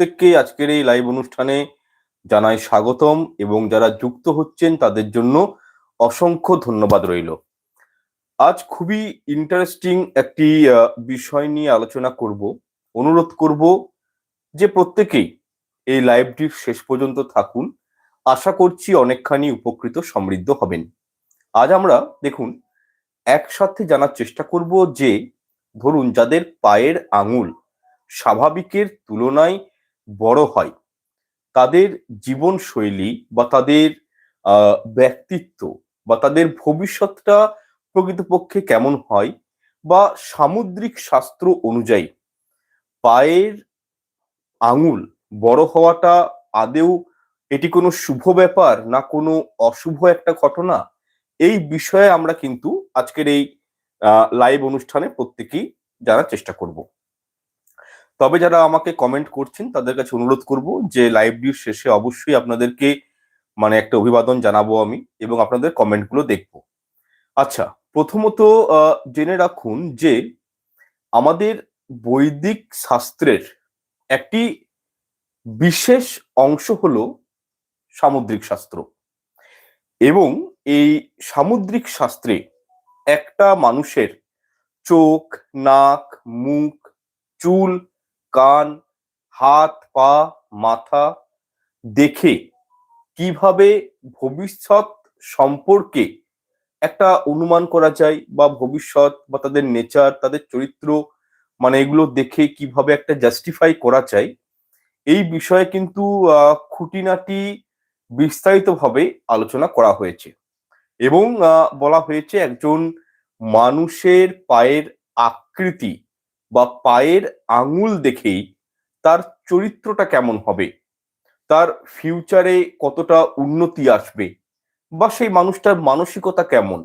প্রত্যেককে আজকের এই লাইভ অনুষ্ঠানে জানাই স্বাগতম এবং যারা যুক্ত হচ্ছেন তাদের জন্য অসংখ্য ধন্যবাদ রইল। আজ খুবই ইন্টারেস্টিং একটি বিষয় নিয়ে আলোচনা করব, অনুরোধ করব যে প্রত্যেকেই এই লাইভটির শেষ পর্যন্ত থাকুন। আশা করছি অনেকখানি উপকৃত সমৃদ্ধ হবেন। আজ আমরা দেখুন, একসাথে জানার চেষ্টা করব যে, ধরুন যাদের পায়ের আঙুল স্বাভাবিকের তুলনায় বড় হয়। তাদের জীবনশৈলী বা তাদের ব্যক্তিত্ব বা তাদের ভবিষ্যৎটা প্রকৃতপক্ষে কেমন হয় বা সামুদ্রিক শাস্ত্র অনুযায়ী পায়ের আঙুল বড় হওয়াটা আদেও এটি কোনো শুভ ব্যাপার না কোনো অশুভ একটা ঘটনা? এই বিষয়ে আমরা কিন্তু আজকের এই লাইভ অনুষ্ঠানে প্রত্যেকেই জানার চেষ্টা করব। তবে যারা আমাকে কমেন্ট করছেন, তাদের কাছে অনুরোধ করব যে লাইভটির শেষে অবশ্যই আপনাদেরকে মানে একটা অভিবাদন জানাব আমি এবং আপনাদের কমেন্টগুলো দেখব। আচ্ছা প্রথমত জেনে রাখুন যে আমাদের বৈদিক শাস্ত্রের একটি বিশেষ অংশ হলো সামুদ্রিক শাস্ত্র এবং এই সামুদ্রিক শাস্ত্রে একটা মানুষের চোখ, নাক, মুখ, চুল কান, হাত, পা, মাথা দেখে কীভাবে ভবিষ্যৎ সম্পর্কে একটা অনুমান করা যায় বা ভবিষ্যৎ বা তাদের নেচার তাদের চরিত্র মানে এগুলো দেখে কীভাবে একটা জাস্টিফাই করা যায়, এই বিষয়ে কিন্তু খুঁটিনাটি বিস্তারিতভাবে আলোচনা করা হয়েছে। এবং বলা হয়েছে একজন মানুষের পায়ের আকৃতি বা পায়ের আঙুল দেখেই তার চরিত্রটা কেমন হবে? তার ফিউচারে কতটা উন্নতি আসবে? বা সেই মানুষটার মানসিকতা কেমন?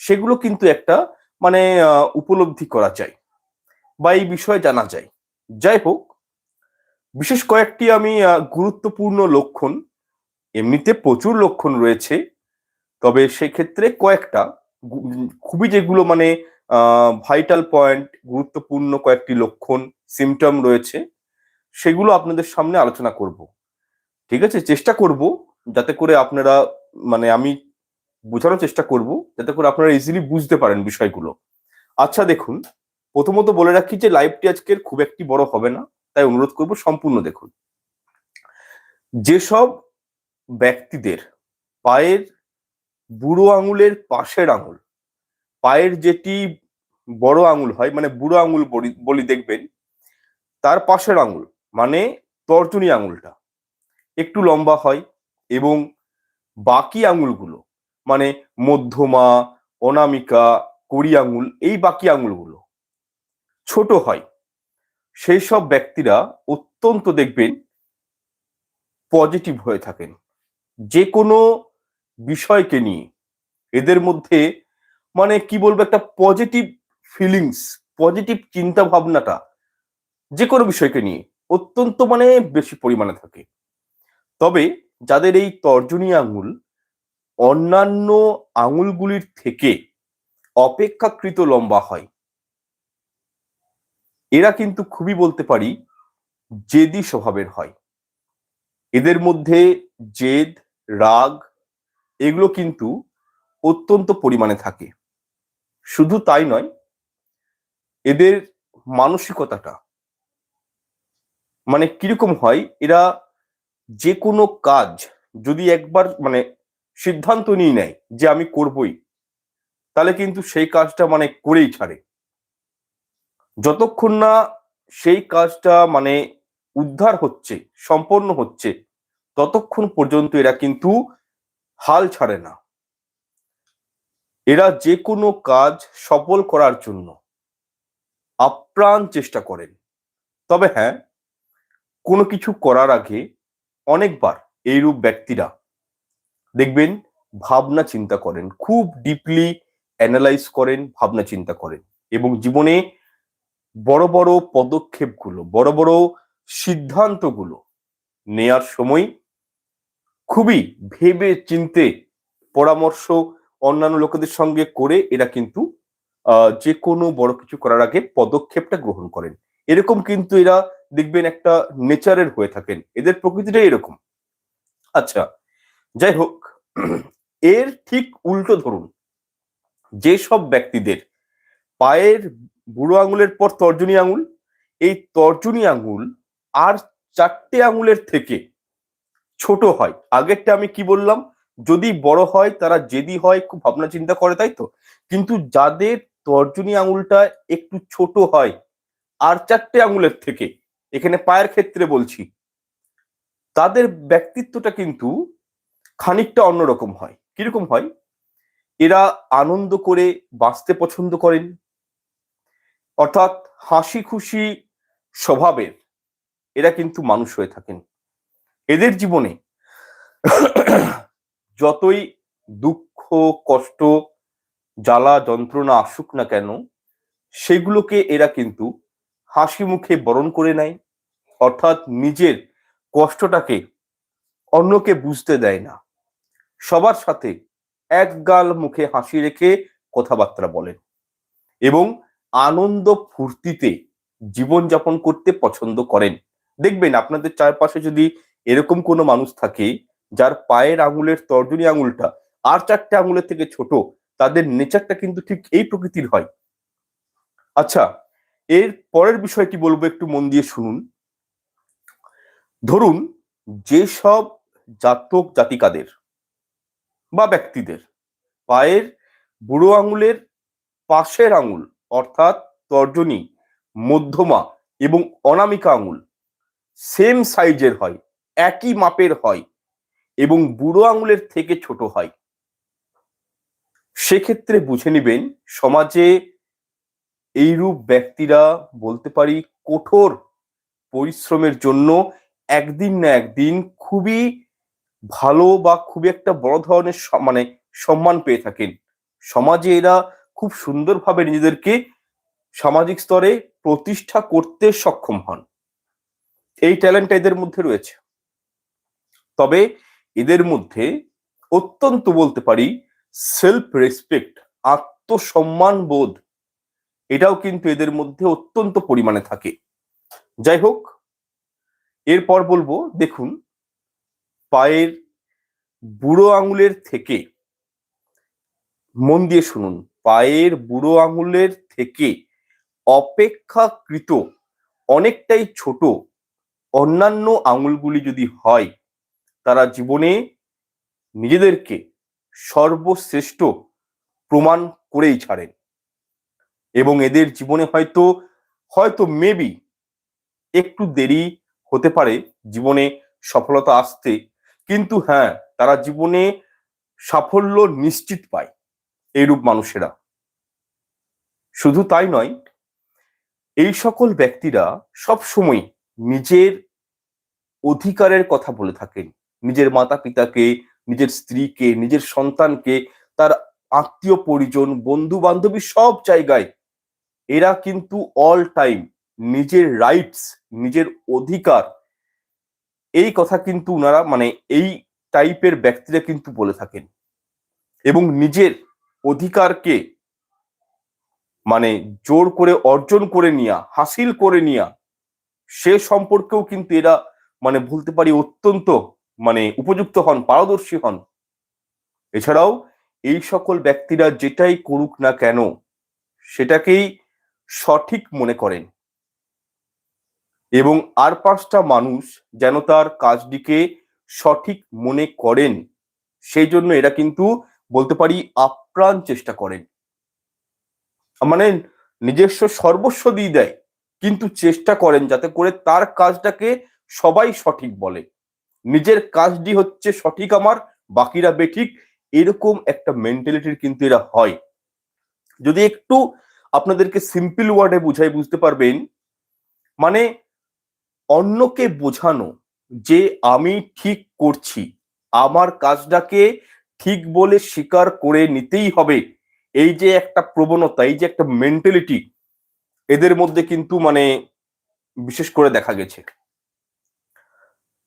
সেগুলো কিন্তু একটা মানে উপলব্ধি করা যায় বা এই বিষয়ে জানা যায়। যাই হোক, বিশেষ কয়েকটি আমি গুরুত্বপূর্ণ লক্ষণ, এমনিতে প্রচুর লক্ষণ রয়েছে, তবে সেক্ষেত্রে কয়েকটা খুবই যেগুলো মানে ভাইটাল পয়েন্ট গুরুত্বপূর্ণ কয়েকটি লক্ষণ সিমটম রয়েছে, সেগুলো আপনাদের সামনে আলোচনা করব। ঠিক আছে? চেষ্টা করব যাতে করে আপনারা মানে আমি বোঝানোর চেষ্টা করব যাতে করে আপনারা ইজিলি বুঝতে পারেন বিষয়গুলো। আচ্ছা দেখুন, প্রথমত বলে রাখি যে লাইভটি আজকের খুব একটি বড় হবে না, তাই অনুরোধ করব সম্পূর্ণ দেখুন। যেসব ব্যক্তিদের পায়ের বুড়ো আঙুলের পাশের আঙুল পায়ের যেটি বড় আঙুল হয় মানে বুড়ো আঙুল বলি- দেখবেন, তার পাশের আঙুল মানে তর্জনী আঙুলটা, একটু লম্বা হয় এবং বাকি আঙুলগুলো মানে মধ্যমা, অনামিকা, কড়ি আঙুল, এই বাকি আঙুলগুলো ছোট হয়। সেই সব ব্যক্তিরা অত্যন্ত দেখবেন পজিটিভ হয়ে থাকেন। যে কোনো বিষয়কে নিয়ে, এদের মধ্যে মানে কি বলব, একটা পজিটিভ ফিলিংস পজিটিভ চিন্তা ভাবনাটা যে কোনো বিষয়কে নিয়ে অত্যন্ত মানে বেশি পরিমাণে থাকে। তবে যাদের এই তর্জনী আঙুল অন্যান্য আঙুলগুলির থেকে অপেক্ষাকৃত লম্বা হয়, এরা কিন্তু খুবই বলতে পারি জেদি স্বভাবের হয়। এদের মধ্যে জেদ, রাগ, এগুলো কিন্তু অত্যন্ত পরিমাণে থাকে। শুধু তাই নয়, এদের মানসিকতাটা মানে কীরকম হয়, এরা যে কোনো কাজ যদি একবার মানে সিদ্ধান্ত নিয়ে নেয় যে আমি করবই, তাহলে কিন্তু সেই কাজটা মানে করেই ছাড়ে। যতক্ষণ না সেই কাজটা মানে উদ্ধার হচ্ছে, সম্পন্ন হচ্ছে, ততক্ষণ পর্যন্ত এরা কিন্তু হাল ছাড়ে না। এরা যে কোনো কাজ সফল করার জন্য আপ্রাণ চেষ্টা করেন। তবে হ্যাঁ কোনো কিছু করার আগে অনেকবার এইরূপ ব্যক্তিরা দেখবেন ভাবনা চিন্তা করেন, খুব ডিপলি অ্যানালাইজ করেন, ভাবনা চিন্তা করেন এবং জীবনে বড় বড় পদক্ষেপগুলো, বড় বড় সিদ্ধান্তগুলো নেয়ার সময় খুবই ভেবে চিনতে পরামর্শ অন্যান্য লোকেদের সঙ্গে করে এরা কিন্তু যে কোনো বড় কিছু করার আগে পদক্ষেপটা গ্রহণ করেন। এরকম কিন্তু এরা দেখবেন একটা নেচারের হয়ে থাকেন। এদের প্রকৃতিটাই এরকম। আচ্ছা যাই হোক, এর ঠিক উল্টো ধরুন। যেসব ব্যক্তিদের পায়ের বুড়ো আঙুলের পর তর্জনী আঙুল, এই তর্জনী আঙুল আর চারটে আঙুলের থেকে ছোট হয়। আগেরটা আমি কি বললাম? যদি বড় হয়, তারা জেদি হয়, খুব ভাবনা চিন্তা করে, তাই তো? কিন্তু যাদের তর্জনী আঙুলটা একটু ছোট হয়, আর চারটে আঙুলের থেকে, এখানে পায়ের ক্ষেত্রে বলছি, তাদের ব্যক্তিত্বটা কিন্তু খানিকটা অন্যরকম হয়। কীরকম হয়? এরা আনন্দ করে বাঁচতে পছন্দ করেন, অর্থাৎ হাসি খুশি স্বভাবের এরা কিন্তু মানুষ হয়ে থাকেন। এদের জীবনে যতই দুঃখ, কষ্ট, জ্বালা, যন্ত্রণা আসুক না কেন, সেগুলোকে এরা কিন্তু হাসি মুখে বরণ করে নেয়, অর্থাৎ নিজের কষ্টটাকে অন্যকে বুঝতে দেয় না। সবার সাথে এক গাল মুখে হাসি রেখে কথাবার্তা বলেন এবং আনন্দ ফুর্তিতে জীবনযাপন করতে পছন্দ করেন। দেখবেন, আপনাদের চারপাশে যদি এরকম কোনো মানুষ থাকে যার পায়ের আঙুলের তর্জনী আঙুলটা আর চারটে আঙুলের থেকে ছোট, তাদের নেচারটা কিন্তু ঠিক এই প্রকৃতির হয়। আচ্ছা এর পরের বিষয়টি বলব একটু মন দিয়ে শুনুন। ধরুন, যেসব জাতক জাতিকাদের বা ব্যক্তিদের পায়ের বুড়ো আঙুলের পাশের আঙুল অর্থাৎ তর্জনী, মধ্যমা এবং অনামিকা আঙুল সেম সাইজের হয়, একই মাপের হয় এবং বুড়ো আঙুলের থেকে ছোট হয়। সেক্ষেত্রে বুঝে নিবেন, সমাজে এইরূপ ব্যক্তিরা বলতে পারি কঠোর পরিশ্রমের জন্য একদিন না একদিন খুবই ভালো বা খুবই একটা বড় ধরনের মানে সম্মান পেয়ে থাকেন। সমাজে এরা খুব সুন্দরভাবে নিজেদেরকে সামাজিক স্তরে প্রতিষ্ঠা করতে সক্ষম হন। এই ট্যালেন্টটা এদের মধ্যে রয়েছে। তবে এদের মধ্যে অত্যন্ত বলতে পারি সেলফ রেসপেক্ট আত্মসম্মান বোধ, এটাও কিন্তু এদের মধ্যে অত্যন্ত পরিমাণে থাকে। যাই হোক, এরপর বলব, দেখুন, পায়ের বুড়ো আঙুলের থেকে, মন দিয়ে শুনুন, পায়ের বুড়ো আঙুলের থেকে অপেক্ষাকৃত অনেকটাই ছোট অন্যান্য আঙুলগুলি যদি হয় তারা জীবনে নিজেদেরকে সর্বশ্রেষ্ঠ প্রমাণ করেই ছাড়েন। এবং এদের জীবনে হয়তো হয়তো মেবি একটু দেরি হতে পারে জীবনে সফলতা আসতে। কিন্তু হ্যাঁ তারা জীবনে সাফল্য নিশ্চিত পায় এইরূপ মানুষেরা। শুধু তাই নয়, এই সকল ব্যক্তিরা সব সময় নিজের অধিকারের কথা বলে থাকেন। নিজের মাতা পিতাকে নিজের স্ত্রীকে, নিজের সন্তানকে, তার আত্মীয় পরিজন বন্ধু বান্ধবী সব জায়গায় এরা কিন্তু অল টাইম নিজের রাইটস নিজের অধিকার, এই কথা কিন্তু ওনারা মানে এই টাইপের ব্যক্তিরা কিন্তু বলে থাকেন। এবং নিজের অধিকারকে মানে জোর করে অর্জন করে নিয়া, হাসিল করে নিয়া, সে সম্পর্কেও কিন্তু এরা মানে বলতে পারি অত্যন্ত মানে উপযুক্ত হন, পারদর্শী হন। এছাড়াও এই সকল ব্যক্তিরা যেটাই করুক না কেন, সেটাকেই সঠিক মনে করেন। এবং আর পাঁচটা মানুষ যেন তার কাজটিকে সঠিক মনে করেন, সেই জন্য এরা কিন্তু বলতে পারি আপ্রাণ চেষ্টা করেন। মানে নিজস্ব সর্বস্ব দিয়ে দেয়, কিন্তু চেষ্টা করেন যাতে করে তার কাজটাকে সবাই সঠিক বলে। নিজের কাজটি হচ্ছে সঠিক আমার, বাকিরা বেঠিক এরকম একটা মেন্টালিটির কিন্তু এরা হয়। যদি একটু আপনাদেরকে সিম্পল ওয়ার্ডে বুঝাই, বুঝতে পারবেন? মানে অন্যকে বোঝানো যে আমি ঠিক করছি, আমার কাজটাকে ঠিক বলে স্বীকার করে নিতেই হবে, এই যে একটা প্রবণতা, এই যে একটা মেন্টালিটি এদের মধ্যে কিন্তু মানে বিশেষ করে দেখা গেছে।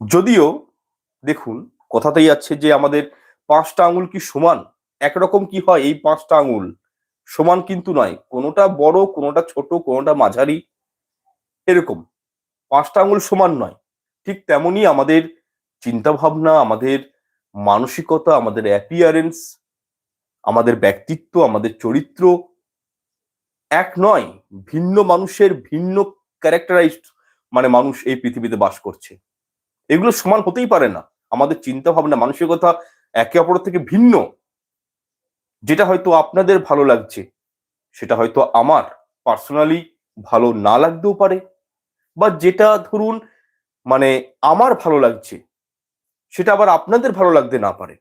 যদিও দেখুন, কথাতেই আছে যে আমাদের পাঁচটা আঙুল কি সমান? একরকম কি হয় এই পাঁচটা আঙুল? সমান কিন্তু নয়, কোনোটা বড়, কোনোটা ছোট, কোনোটা মাঝারি, এরকম। পাঁচটা আঙুল সমান নয়। ঠিক তেমনই আমাদের চিন্তা ভাবনা আমাদের মানসিকতা, আমাদের অ্যাপিয়ারেন্স আমাদের ব্যক্তিত্ব, আমাদের চরিত্র এক নয়, ভিন্ন মানুষের ভিন্ন ক্যারেক্টারাইজড মানে মানুষ এই পৃথিবীতে বাস করছে। এগুলো সমান হতেই পারে না। আমাদের চিন্তা ভাবনা মানসিকতা একে অপরের থেকে ভিন্ন। যেটা হয়তো আপনাদের ভালো লাগছে, সেটা হয়তো আমার পার্সোনালি ভালো না লাগতেও পারে। বা যেটা ধরুন মানে আমার ভালো লাগছে, সেটা আবার আপনাদের ভালো লাগতে না পারে।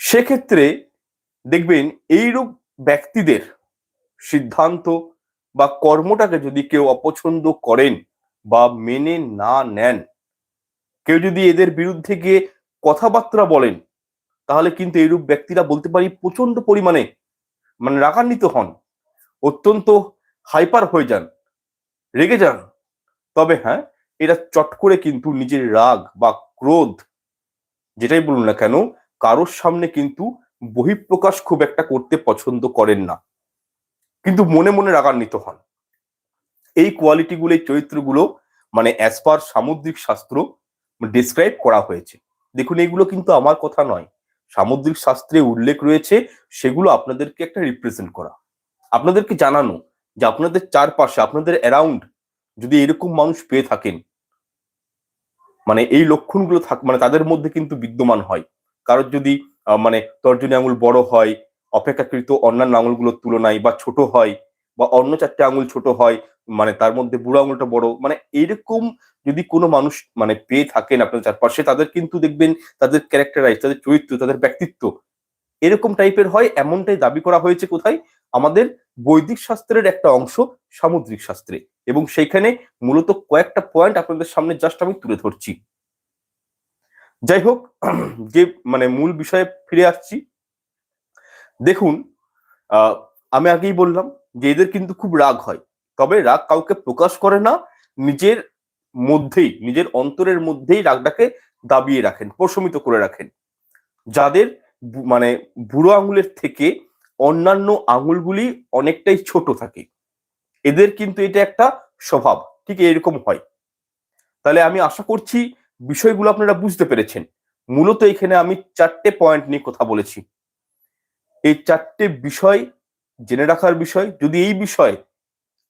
সেক্ষেত্রে দেখবেন, এইরূপ ব্যক্তিদের সিদ্ধান্ত বা কর্মটাকে যদি কেউ অপছন্দ করেন বা মেনে না নেন। কেউ যদি এদের বিরুদ্ধে গিয়ে কথাবার্তা বলেন, তাহলে কিন্তু এইরূপ ব্যক্তিরা বলতে পারি প্রচণ্ড পরিমাণে মানে রাগান্বিত হন। অত্যন্ত হাইপার হয়ে যান, রেগে যান। তবে হ্যাঁ এরা চট করে কিন্তু নিজের রাগ বা ক্রোধ, যেটাই বলুন না কেন, কারোর সামনে কিন্তু বহিঃপ্রকাশ খুব একটা করতে পছন্দ করেন না। কিন্তু মনে মনে রাগান্বিত হন। এই কোয়ালিটিগুলো এই চরিত্রগুলো মানে অ্যাজ পার সামুদ্রিক শাস্ত্র ডিসক্রাইব করা হয়েছে। দেখুন, এগুলো কিন্তু আমার কথা নয়। সামুদ্রিক শাস্ত্রে উল্লেখ রয়েছে, সেগুলো আপনাদেরকে একটা রিপ্রেজেন্ট করা। আপনাদেরকে জানানো যে আপনাদের চারপাশে, আপনাদের অ্যারাউন্ড যদি এরকম মানুষ পেয়ে থাকেন মানে এই লক্ষণগুলো থাক মানে তাদের মধ্যে কিন্তু বিদ্যমান হয়। কারোর যদি মানে তর্জনী আঙুল বড় হয়, অপেক্ষাকৃত অন্যান্য আঙুলগুলোর তুলনায় বা ছোট হয় বা অন্য চারটে আঙুল ছোট হয় মানে তার মধ্যে বুড়ো আঙুলটা বড় মানে এরকম যদি কোনো মানুষ মানে পেয়ে থাকেন আপনার চারপাশে, তাদের কিন্তু দেখবেন তাদের ক্যারেক্টারাইজ তাদের চরিত্র, তাদের ব্যক্তিত্ব এরকম টাইপের হয়, এমনটাই দাবি করা হয়েছে কোথায়? আমাদের বৈদিক শাস্ত্রের একটা অংশ সামুদ্রিক শাস্ত্রে এবং সেইখানে মূলত কয়েকটা পয়েন্ট আপনাদের সামনে জাস্ট আমি তুলে ধরছি। যাই হোক যে মানে মূল বিষয়ে ফিরে আসছি, দেখুন আমি আগেই বললাম যে এদের কিন্তু খুব রাগ হয়। তবে রাগ কাউকে প্রকাশ করে না, নিজের মধ্যেই, নিজের অন্তরের মধ্যেই রাগটাকে দাবিয়ে রাখেন, প্রশমিত করে রাখেন। যাদের মানে বুড়ো আঙুলের থেকে অন্যান্য আঙুলগুলি অনেকটাই ছোট থাকে। এদের কিন্তু এটা একটা স্বভাব, ঠিক এরকম হয়। তাহলে আমি আশা করছি বিষয়গুলো আপনারা বুঝতে পেরেছেন। মূলত এখানে আমি চারটে পয়েন্ট নিয়ে কথা বলেছি। এই চারটে বিষয় জেনে রাখার বিষয়। যদি এই বিষয়ে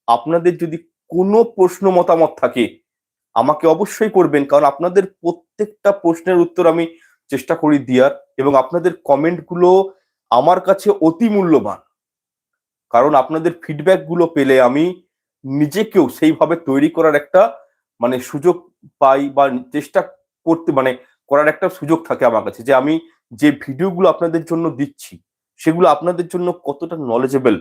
আপনাদের যদি কোনো প্রশ্ন মতামত থাকে, আমাকে অবশ্যই করবেন। কারণ আপনাদের প্রত্যেকটা প্রশ্নের উত্তর আমি চেষ্টা করি দেওয়ার এবং আপনাদের কমেন্টগুলো আমার কাছে অতি মূল্যবান। কারণ আপনাদের ফিডব্যাকগুলো পেলে আমি নিজেকেও সেইভাবে তৈরি করার একটা মানে সুযোগ পাই বা চেষ্টা করতে মানে করার একটা সুযোগ থাকে আমার কাছে যে আমি যে ভিডিওগুলো আপনাদের জন্য দিচ্ছি। সেগুলো আপনাদের জন্য কতটা নলেজেবল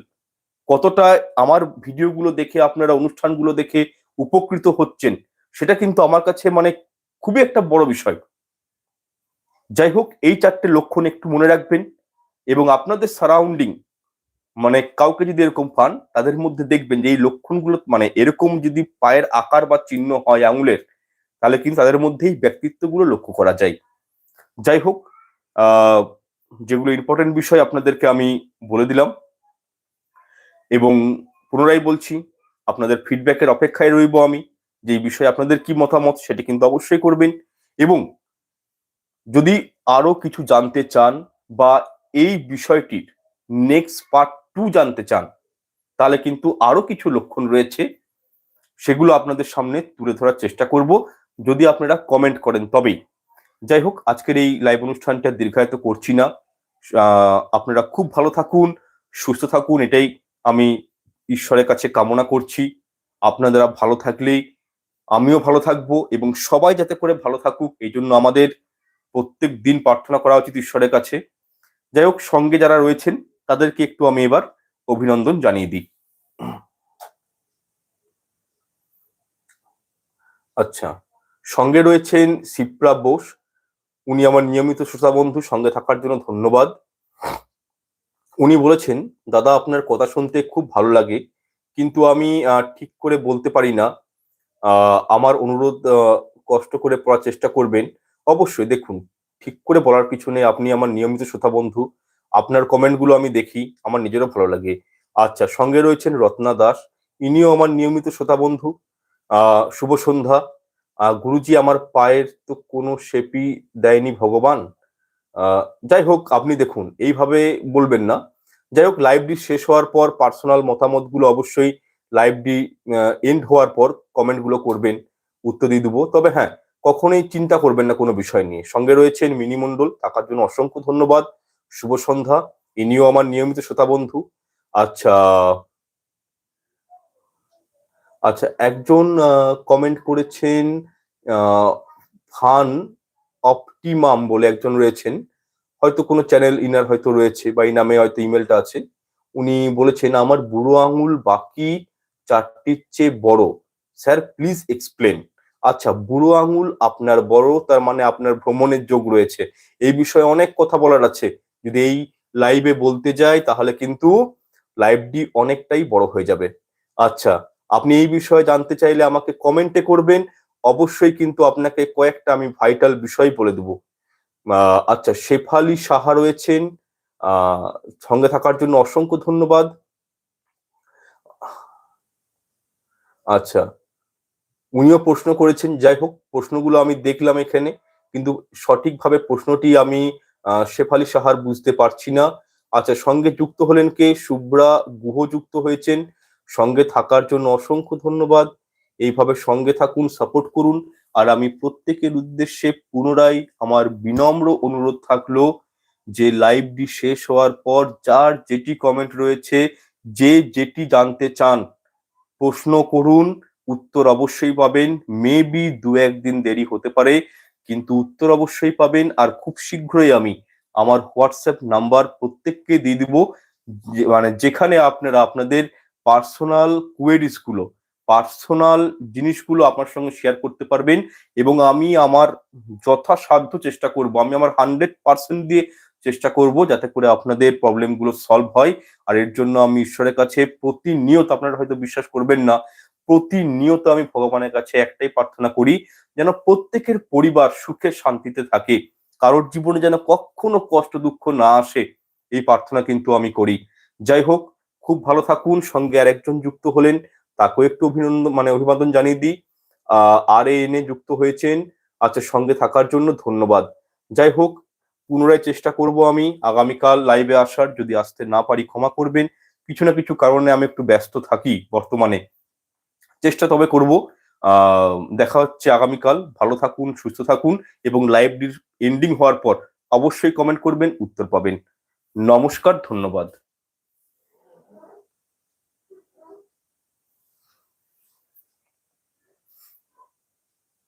কতটা আমার ভিডিওগুলো দেখে, আপনারা অনুষ্ঠানগুলো দেখে উপকৃত হচ্ছেন, সেটা কিন্তু আমার কাছে মানে খুবই একটা বড় বিষয়। যাই হোক, এই চারটে লক্ষণ একটু মনে রাখবেন এবং আপনাদের সারাউন্ডিং মানে কাউকে যদি এরকম পান, তাদের মধ্যে দেখবেন যে এই লক্ষণগুলো মানে এরকম যদি পায়ের আকার বা চিহ্ন হয় আঙুলের, তাহলে কিন্তু তাদের মধ্যেই ব্যক্তিত্বগুলো লক্ষ্য করা যায়। যাই হোক, আহ যেগুলো ইম্পর্টেন্ট বিষয় আপনাদেরকে আমি বলে দিলাম এবং পুনরায় বলছি, আপনাদের ফিডব্যাকের অপেক্ষায় রইব আমি, যে বিষয়ে আপনাদের কি মতামত সেটি কিন্তু অবশ্যই করবেন এবং যদি আরও কিছু জানতে চান বা এই বিষয়টির নেক্সট পার্ট টু জানতে চান, তাহলে কিন্তু আরও কিছু লক্ষণ রয়েছে, সেগুলো আপনাদের সামনে তুলে ধরার চেষ্টা করব। যদি আপনারা কমেন্ট করেন তবেই। যাই হোক, আজকের এই লাইভ অনুষ্ঠানটা দীর্ঘায়িত করছি না। আপনারা খুব ভালো থাকুন, সুস্থ থাকুন, এটাই আমি ঈশ্বরের কাছে কামনা করছি। আপনারা ভালো থাকলেই আমিও ভালো থাকব এবং সবাই যাতে করে ভালো থাকুক, এই জন্য আমাদের প্রত্যেক দিন প্রার্থনা করা উচিত ঈশ্বরের কাছে। যাই হোক, সঙ্গে যারা রয়েছেন, তাদেরকে একটু আমি এবার অভিনন্দন জানিয়ে দিই। আচ্ছা সঙ্গে রয়েছেন শিপ্রা বোস। উনি আমার নিয়মিত শ্রোতা বন্ধু, সঙ্গে থাকার জন্য ধন্যবাদ। উনি বলেছেন, দাদা, আপনার কথা শুনতে খুব ভালো লাগে, কিন্তু আমি ঠিক করে বলতে পারি না। আমার অনুরোধ কষ্ট করে পড়ার চেষ্টা করবেন। অবশ্যই দেখুন, ঠিক করে বলার পিছনে আপনি আমার নিয়মিত শ্রোতা বন্ধু। আপনার কমেন্টগুলো আমি দেখি, আমার নিজেরও ভালো লাগে। আচ্ছা সঙ্গে রয়েছেন রত্না দাস। ইনিও আমার নিয়মিত শ্রোতা বন্ধু। শুভ সন্ধ্যা। গুরুজি আমার পায়ের তো কোনো শেপই দেয়নি ভগবান। যাই হোক, আপনি দেখুন, এইভাবে বলবেন না। যাই হোক লাইভটি শেষ হওয়ার পর পার্সোনাল মতামতগুলো অবশ্যই লাইভটি এন্ড হওয়ার পর কমেন্টগুলো করবেন, উত্তর দিয়ে দেবো। তবে হ্যাঁ কখনোই চিন্তা করবেন না কোনো বিষয় নিয়ে। সঙ্গে রয়েছেন মিনি মণ্ডল থাকার জন্য অসংখ্য ধন্যবাদ। শুভ সন্ধ্যা। ইনিও আমার নিয়মিত শ্রোতা বন্ধু। আচ্ছা আচ্ছা একজন কমেন্ট করেছেন ফান অপটিমাম বলে একজন রয়েছেন। হয়তো কোনো চ্যানেল ইনার হয়তো রয়েছে বা এই নামে হয়তো ইমেলটা আছে। উনি বলেছেন, আমার বুড়ো আঙুল বাকি চারটির চেয়ে বড়। স্যার প্লিজ এক্সপ্লেন আচ্ছা বুড়ো আঙুল আপনার বড়, তার মানে আপনার ভ্রমণের যোগ রয়েছে। এই বিষয়ে অনেক কথা বলার আছে। যদি এই লাইভে বলতে যাই, তাহলে কিন্তু লাইভটি অনেকটাই বড় হয়ে যাবে। আচ্ছা আপনি এই বিষয়ে জানতে চাইলে আমাকে কমেন্টে করবেন। অবশ্যই কিন্তু আপনাকে কয়েকটা আমি ভাইটাল বিষয় বলে দেবো। আচ্ছা শেফালি সাহা রয়েছেন। সঙ্গে থাকার জন্য অসংখ্য ধন্যবাদ। আচ্ছা উনিও প্রশ্ন করেছেন, যাই হোক, প্রশ্নগুলো আমি দেখলাম এখানে, কিন্তু সঠিকভাবে প্রশ্নটি আমি শেফালি সাহার বুঝতে পারছি না। আচ্ছা সঙ্গে যুক্ত হলেন কে? শুভ্রা গুহ যুক্ত হয়েছেন। সঙ্গে থাকার জন্য অসংখ্য ধন্যবাদ। এইভাবে সঙ্গে থাকুন সাপোর্ট করুন। আর আমি প্রত্যেকের উদ্দেশ্যে পুনরায় আমার বিনম্র অনুরোধ থাকল যে লাইভটি শেষ হওয়ার পর যার যেটি কমেন্ট রয়েছে, যে যেটি জানতে চান, প্রশ্ন করুন, উত্তর অবশ্যই পাবেন। মেবি দু একদিন দেরি হতে পারে, কিন্তু উত্তর অবশ্যই পাবেন। আর খুব শীঘ্রই আমি আমার হোয়াটসঅ্যাপ নাম্বার প্রত্যেককে দিয়ে দিব মানে যেখানে আপনারা আপনাদের পার্সোনাল কোয়েরিজগুলো পার্সোনাল জিনিসগুলো আপনার সঙ্গে শেয়ার করতে পারবেন এবং আমি আমার যথাসাধ্য চেষ্টা করব। আমি আমার হান্ড্রেড পার্সেন্ট দিয়ে চেষ্টা করব যাতে করে আপনাদের প্রবলেমগুলো সলভ হয়। আর এর জন্য আমি ঈশ্বরের কাছে প্রতিনিয়ত আপনারা হয়তো বিশ্বাস করবেন না, প্রতিনিয়ত আমি ভগবানের কাছে একটাই প্রার্থনা করি যেন প্রত্যেকের পরিবার সুখে শান্তিতে থাকে। কারোর জীবনে যেন কখনো কষ্ট দুঃখ না আসে, এই প্রার্থনা কিন্তু আমি করি। যাই হোক খুব ভালো থাকুন, সঙ্গে আর একজন যুক্ত হলেন, তাকেও একটু অভিনন্দন মানে অভিবাদন জানিয়ে দিই। আর এনে যুক্ত হয়েছেন। আচ্ছা সঙ্গে থাকার জন্য ধন্যবাদ। যাই হোক, পুনরায় চেষ্টা করব আমি আগামীকাল লাইভে আসার, যদি আসতে না পারি ক্ষমা করবেন। কিছু না কিছু কারণে আমি একটু ব্যস্ত থাকি বর্তমানে। চেষ্টা তবে করব। দেখা হচ্ছে আগামীকাল। ভালো থাকুন, সুস্থ থাকুন এবং লাইভটির এন্ডিং হওয়ার পর অবশ্যই কমেন্ট করবেন, উত্তর পাবেন। নমস্কার, ধন্যবাদ।